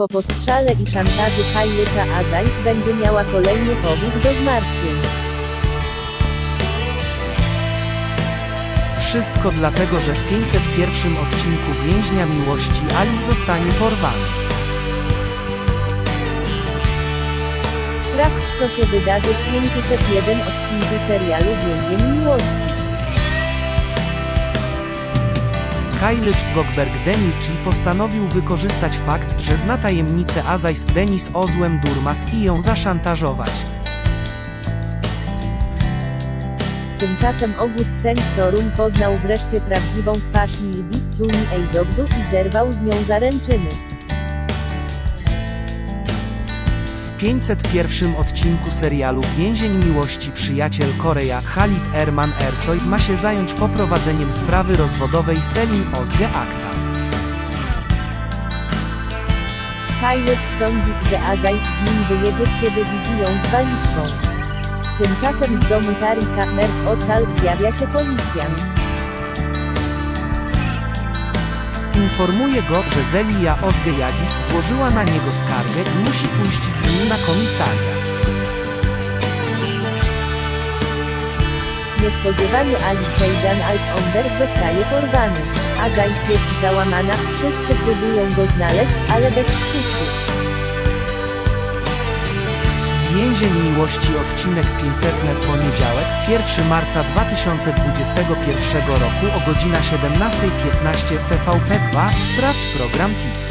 Po postrzale i szantażu Kajlycza Adajs będzie miała kolejny powód do zmartwień. Wszystko dlatego, że w 501 odcinku Więźnia Miłości Ali zostanie porwany. Sprawdź co się wydarzy w 501 odcinku serialu Więzień Miłości. Kailicz Gogberg Denichi postanowił wykorzystać fakt, że zna tajemnicę Azajs Denis Ozłem Durmas i ją zaszantażować. Tymczasem August Toruń poznał wreszcie prawdziwą twarz Milbis Tuni Ejdogdu i zerwał z nią zaręczyny. 501 odcinku serialu Więzień Miłości przyjaciel Korea Khalid Erman Ersoy ma się zająć poprowadzeniem sprawy rozwodowej Selim Ozge Aktas. Kajlecz sądzi, że Azajs z nim wyjedzie, kiedy widzi ją z walizką. Tymczasem w domu Tarika Merk Ocal zjawia się policjant. Informuje go, że Zelia Ozge Jagis złożyła na niego skargę i musi pójść z nim na komisariat. Niespodziewanie Ali Kejdan Alt-Onder zostaje porwany. Azajs jest załamana, wszyscy próbują go znaleźć, ale bez skutku. Więzień Miłości odcinek 500 w poniedziałek, 1 marca 2021 roku o godzina 17.15 w TVP2. Sprawdź program TIF.